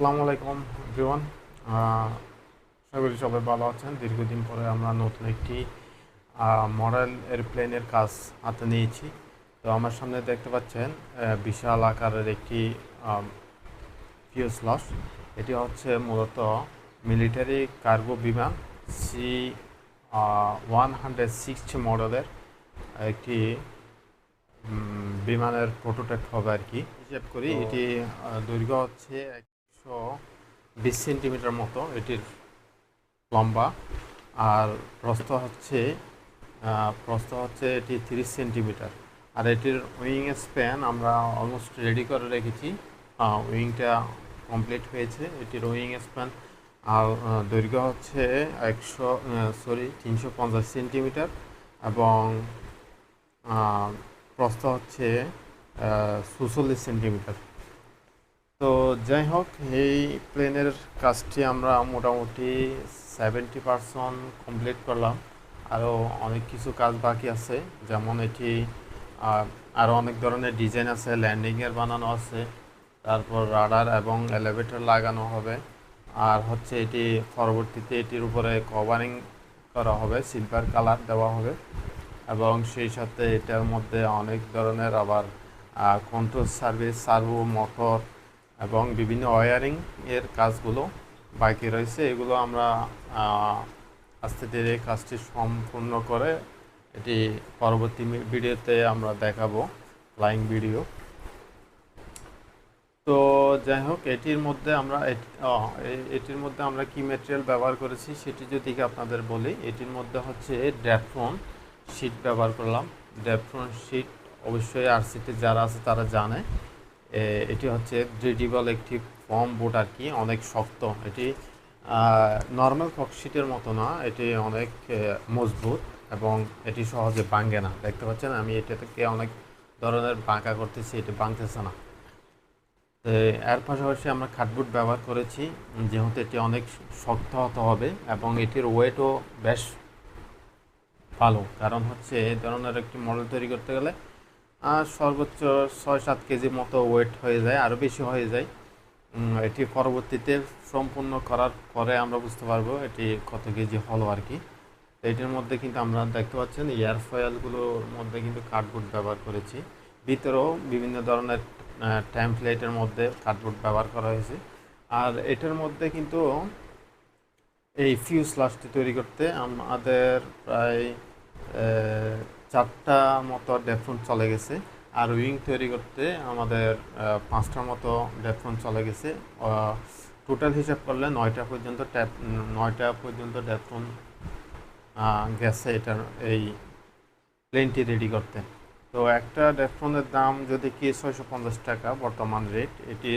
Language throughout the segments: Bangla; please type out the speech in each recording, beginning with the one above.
আসসালামু আলাইকুম এভরিওয়ান আশা করি সবাই ভালো আছেন। দীর্ঘদিন পরে আমরা নতুন একটি মডেল এরোপ্লেনের কাজ হাতে নিয়েছি। তো আমার সামনে দেখতে পাচ্ছেন বিশাল আকারের একটি ফিউজ লস এটি হচ্ছে মূলত মিলিটারি কার্গো বিমান সি ওয়ান হান্ড্রেড সিক্সটি মডেলের একটি বিমানের প্রোটোটাইপ হবে আর কি। হিসেব করি এটি দৈর্ঘ্য হচ্ছে একশো বিশ সেন্টিমিটার মতো এটির লম্বা। আর প্রস্থ হচ্ছে প্রস্থ হচ্ছে এটি তিরিশ সেন্টিমিটার। আর এটির উইং স্প্যান আমরা অলমোস্ট রেডি করে রেখেছি। উইংটা কমপ্লিট হয়েছে, এটির উইং স্প্যান। আর দৈর্ঘ্য হচ্ছে একশো সরি, তিনশো পঞ্চাশ সেন্টিমিটার এবং প্রস্থ হচ্ছে চুচল্লিশ সেন্টিমিটার। তো যাই হোক, এই প্লেনের কাজটি আমরা মোটামুটি সেভেন্টি পারসেন্ট কমপ্লিট করলাম। আরও অনেক কিছু কাজ বাকি আছে। যেমন এটি আরও অনেক ধরনের ডিজাইন আছে ল্যান্ডিংয়ের বানানো আছে, তারপর রাডার এবং এলিভেটর লাগানো হবে। আর হচ্ছে এটি পরবর্তীতে এটির উপরে কভারিং করা হবে সিলভার কালার দেওয়া হবে। এবং সেই সাথে এটার মধ্যে অনেক ধরনের আবার কন্ট্রোল সার্ভিস সার্ভো মোটর এবং বিভিন্ন ওয়ারিং এর কাজগুলো বাকি রয়েছে। এগুলো আমরা আস্তে ধীরে কাজটি সম্পূর্ণ করে এটি পরবর্তী ভিডিওতে আমরা দেখাবো ফ্লাইং ভিডিও তো যাই হোক, এটির মধ্যে আমরা এটির মধ্যে আমরা কি মেটেরিয়াল ব্যবহার করেছি সেটি যদি আপনাদের বলি, এটির মধ্যে হচ্ছে ড্যাফ্রন শিট ব্যবহার করলাম। ড্যাফ্রন শিট অবশ্যই আরসিটি যারা আছে তারা জানে। এটি হচ্ছে গ্রেডিবল একটি ফর্ম বোর্ড আর কি, অনেক শক্ত। এটি নর্মাল ককশিটের মতো না, এটি অনেক মজবুত এবং এটি সহজে ভাঙে না। দেখতে পাচ্ছেন, আমি এটা থেকে অনেক ধরনের বাঁকা করতেছি, এটি ভাঙতেছে না। এর পাশাপাশি আমরা কাঠবোর্ড ব্যবহার করেছি, যেহেতু এটি অনেক শক্ত হতে হবে এবং এটির ওয়েটও বেশ ভালো। কারণ হচ্ছে এই ধরনের একটি মডেল তৈরি করতে গেলে সর্বোচ্চ ছয় সাত কেজি মতো ওয়েট হয়ে যায় আরও বেশি হয়ে যায়। এটি পরবর্তীতে সম্পূর্ণ করার পরে আমরা বুঝতে পারব এটি কত কেজি হলো আর কি। এটির মধ্যে কিন্তু আমরা দেখতে পাচ্ছেন এয়ার ফয়েলগুলোর মধ্যে কিন্তু কার্ডবোর্ড ব্যবহার করেছি। ভিতরেও বিভিন্ন ধরনের ট্যাম্পলেটের মধ্যে কার্ডবোর্ড ব্যবহার করা হয়েছে। আর এটার মধ্যে কিন্তু এই ফিউজ লাস্টটি তৈরি করতে আমাদের প্রায় চারটা মতো ডেফ্রন চলে গেছে। আর উইং তৈরি করতে আমাদের আহ, পাঁচটার মতো ডেফ্রন চলে গেছে। টোটাল হিসাব করলে নয়টা পর্যন্ত ট্যাপ নয়টা পর্যন্ত ডেফ্রন গেছে এটার এই প্লেনটি রেডি করতে। তো একটা ডেফ্রনের দাম যদি কি ছয়শো পঞ্চাশ টাকা বর্তমান রেট এটি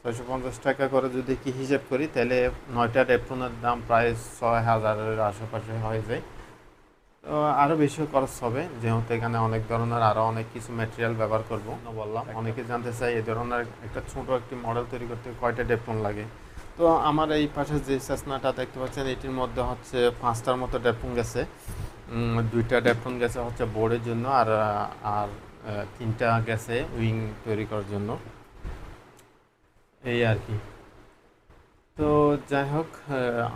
ছয়শো পঞ্চাশ টাকা করে যদি কি হিসাব করি তাহলে নয়টা ডেফ্রনের দাম প্রায় ছয় হাজারের আশেপাশে হয়ে যায়। আরও বেশি খরচ হবে। যেহেতু এখানে অনেক ধরনের আরও অনেক কিছু ম্যাটেরিয়াল ব্যবহার করব। বললাম অনেকে জানতে চাই এই ধরনের একটা ছোট একটি মডেল তৈরি করতে কয়টা ডেফ্রন লাগে। তো আমার এই পাশে যে চেসনাটা দেখতে পাচ্ছেন এটির মধ্যে হচ্ছে পাঁচটার মতো ডেফ্রন গেছে। দুইটা ডেফ্রন গেছে হচ্ছে বোর্ডের জন্য আর আর তিনটা গেছে উইং তৈরি করার জন্য। এই আর কি। তো যাই হোক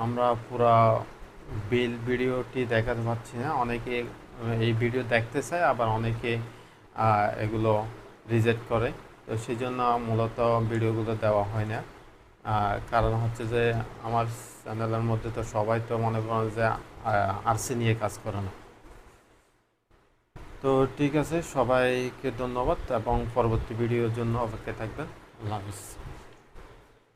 আমরা পুরা বিল ভিডিওটি দেখাতে পাচ্ছি না। অনেকে এই ভিডিও দেখতে চায় আবার অনেকে এগুলো রিজেক্ট করে। তো সেই জন্য মূলত ভিডিওগুলো দেওয়া হয় না। কারণ হচ্ছে যে, আমার চ্যানেলের মধ্যে তো সবাই তো মনে করেন যে আরসি নিয়ে কাজ করে না। তো ঠিক আছে, সবাইকে ধন্যবাদ এবং পরবর্তী ভিডিওর জন্য অপেক্ষায় থাকবেন। আল্লাহ হাফিজ।